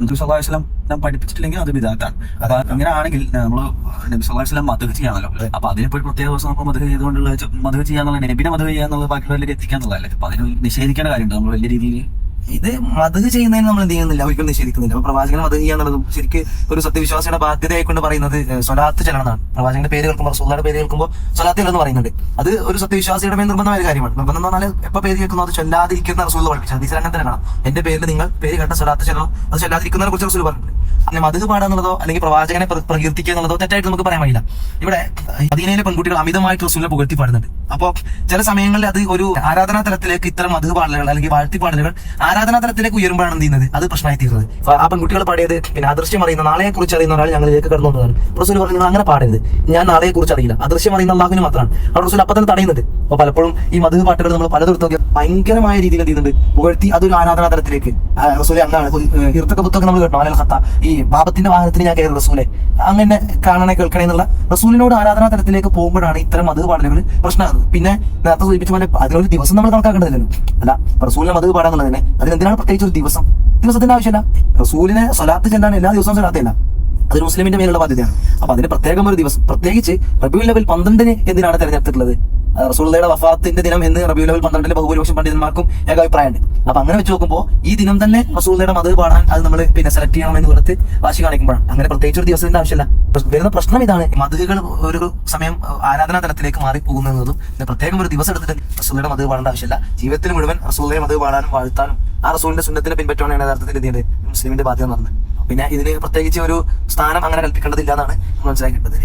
നബി അലൈഹി വസല്ലം ഞാൻ പഠിപ്പിച്ചിട്ടില്ലെങ്കിൽ അത് വിദാത്താണ് അപ്പൊ അങ്ങനെ ആണെങ്കിൽ നമ്മൾ നബി അലൈഹി വസല്ലം മധു ചെയ്യാണല്ലോ അപ്പൊ അതിനിപ്പോ ഒരു പ്രത്യേക ദിവസം നമ്മൾ മധു ചെയ്തുകൊണ്ടുള്ള മധു ചെയ്യാന്നുള്ള നബിനെ മധു ചെയ്യാന്നുള്ള ബാക്കിയുള്ളവരിലേക്ക് എത്തിക്കാന്നുള്ളതല്ലേ. അപ്പൊ അതിന് നിഷേധിക്കേണ്ട കാര്യമുണ്ട്. നമ്മൾ വലിയ രീതിയിൽ ഇത് മതക് ചെയ്യുന്നതിന് നമ്മൾ എന്ത് ചെയ്യുന്നില്ല ഒരിക്കലും നിഷേധിക്കുന്നില്ല. അപ്പൊ പ്രവാചകനെ മതക് ചെയ്യാന്നുള്ളത് ശരിക്ക് ഒരു സത്യവിശ്വാസിയുടെ ബാധ്യതയായിക്കൊണ്ട് പറയുന്നത് സ്വലാത്ത് ചെല്ലണമെന്നാണ് പ്രവാചകന്റെ പേര് കേൾക്കുമ്പോൾ റസൂലുള്ളാഹിയുടെ പേര് കേൾക്കുമ്പോൾ സ്വലാത്ത് എന്ന് പറയുന്നുണ്ട്. അത് ഒരു സത്യവിശ്വാസിയുടെ മേൽ നിർബന്ധമായ ഒരു കാര്യമാണ്. നിർബന്ധം എന്ന് പറഞ്ഞാൽ എപ്പോ പേര് കേൾക്കുന്നു അത് ചൊല്ലാതിരിക്കുന്ന റസൂൾ പഠിപ്പിച്ചു ഹദീസിൽ അങ്ങനെ എന്റെ പേരിൽ നിങ്ങൾ പേര് കേട്ട സ്വലാത്ത് ചെല്ലണം. അത് ചൊല്ലാതിരിക്കുന്നതിനെ കുറിച്ച് റസൂൽ പറഞ്ഞിട്ടുണ്ട്. അങ്ങനെ മതക് പാടാന്നുള്ളതോ അല്ലെങ്കിൽ പ്രവാചകനെ പ്ര- പ്രകീർത്തിക്കുക എന്നുള്ളതോ തെറ്റായിട്ട് നമുക്ക് പറയാൻ കഴിയില്ല ഇവിടെ അതിനെ പെൺകുട്ടികൾ അമിതമായിട്ട് റസൂലിനെ പുകഴ്ത്തി പാടുന്നുണ്ട്. അപ്പോ ചില സമയങ്ങളിൽ അത് ഒരു ആരാധനാ തലത്തിലേക്ക് ഇത്തരം മധു പാടലുകൾ അല്ലെങ്കിൽ വാഴ്ത്തി പാടലുകൾ ആരാധനാ തലത്തിലേക്ക് ഉയരുമ്പോഴാണ് എന്ത് ചെയ്യുന്നത്? അത് പ്രശ്നമായി തീരുന്നത്. ആ പെൺകുട്ടികൾ പാടിയത് പിന്നെ അദൃശ്യം അറിയുന്ന നാളെ കുറിച്ച് അറിയുന്ന ഒരാൾ ഞങ്ങളിലേക്ക് കടന്നു വന്നതാണ്. റസൂൽ പറഞ്ഞു നിങ്ങൾ അങ്ങനെ പാടരുത്. ഞാൻ നാളെ കുറിച്ച് അറിയില്ല. അദൃശ്യം അറിയുന്ന അള്ളാഹുവിന് മാത്രമാണ്. അവിടെ റസൂൽ അപ്പൊ തന്നെ തടയുന്നുണ്ട്. അപ്പൊ പലപ്പോഴും ഈ മധു പാട്ടുകൾ നമ്മൾ നോക്കിയാൽ ഭയങ്കരമായ രീതിയിൽ എന്ത് ചെയ്യുന്നുണ്ട്? പുകഴ്ത്തി അതൊരു ആരാധനാ തലത്തിലേക്ക്. ആ, റസൂലെ അങ്ങനെ ഇർത്തക്ക പുത്തൊക്കെ നമ്മൾ കേട്ടോ. അലൽ ഖത്ത. ഈ പാപത്തിന്റെ വാഹനത്തിന് ഞാൻ കയറി റസൂലെ. അങ്ങനെ കാണണേ കേൾക്കണേ എന്നുള്ള റസൂലിനോട് ആരാധനാ തലത്തിലേക്ക് പോകുമ്പോഴാണ് ഇത്തരം മധു പാടലുകൾ പ്രശ്നമാകുന്നത്. പിന്നെ നേരത്തെ സൂചിപ്പിച്ച പോലെ അതിനൊരു ദിവസം നമ്മൾ കണക്കാക്കേണ്ടതില്ലല്ലോ. അല്ല റസൂലിനെ മധു പാടാന്നുള്ളത് തന്നെ. അതിനെന്തിനാണ് പ്രത്യേകിച്ച് ഒരു ദിവസം? ദിവസത്തിന്റെ ആവശ്യമില്ല. റസൂലിനെ സ്വലാത്ത് ചെല്ലാൻ എല്ലാ ദിവസവും സ്വലാത്തല്ല അതൊരു മുസ്ലിമിന്റെ മേലുള്ള ബാധ്യതയാണ്. അപ്പൊ അതിന് പ്രത്യേകം ഒരു ദിവസം. പ്രത്യേകിച്ച് റബിയുൽ ലെവൽ പന്ത്രണ്ടിന് എന്തിനാണ് തെരഞ്ഞെടുത്തിട്ടുള്ളത്? ആ, റസൂലുള്ളയുടെ വഫാത്തിന്റെ ദിനം എന്ന് റബിയുൽ ലെവൽ പന്ത്രണ്ടിലെ ബഹുഭൂരിപക്ഷം പണ്ഡിതന്മാർക്കും ഏക അഭിപ്രായമുണ്ട്. അപ്പൊ അങ്ങനെ വെച്ച് നോക്കുമ്പോൾ ഈ ദിനം തന്നെ റസൂള്ളയുടെ മത് പാടാൻ അത് നമ്മൾ പിന്നെ സെലക്ട് ചെയ്യണം എന്ന് പറഞ്ഞിട്ട് വാശി കാണിക്കുമ്പോഴാണ്. അങ്ങനെ പ്രത്യേകിച്ച് ഒരു ദിവസത്തിന്റെ ആവശ്യമില്ല. വരുന്ന പ്രശ്നം ഇതാണ്. മതുകൾ ഒരു സമയം ആരാധനാ തലത്തിലേക്ക് മാറി പോകുന്നതും പ്രത്യേകം ഒരു ദിവസം എടുത്തിട്ട് റസൂലിയുടെ മത് പാടേണ്ട ആവശ്യമില്ല. ജീവിതത്തിൽ മുഴുവൻ റസൂലിനെ മത് പാടാനും വാഴ്ത്താനും ആ റസൂലിന്റെ സുന്നത്തിനെ പിൻപറ്റുവാണ് യഥാർത്ഥത്തിൽ എന്ത് മുസ്ലിമിന്റെ ബാധ്യത നടന്നത് പിന്നെ ഇതിന് പ്രത്യേകിച്ച് ഒരു സ്ഥാനം അങ്ങനെ കൽപ്പിക്കേണ്ടതില്ല എന്നാണ് മനസ്സിലാക്കേണ്ടത്.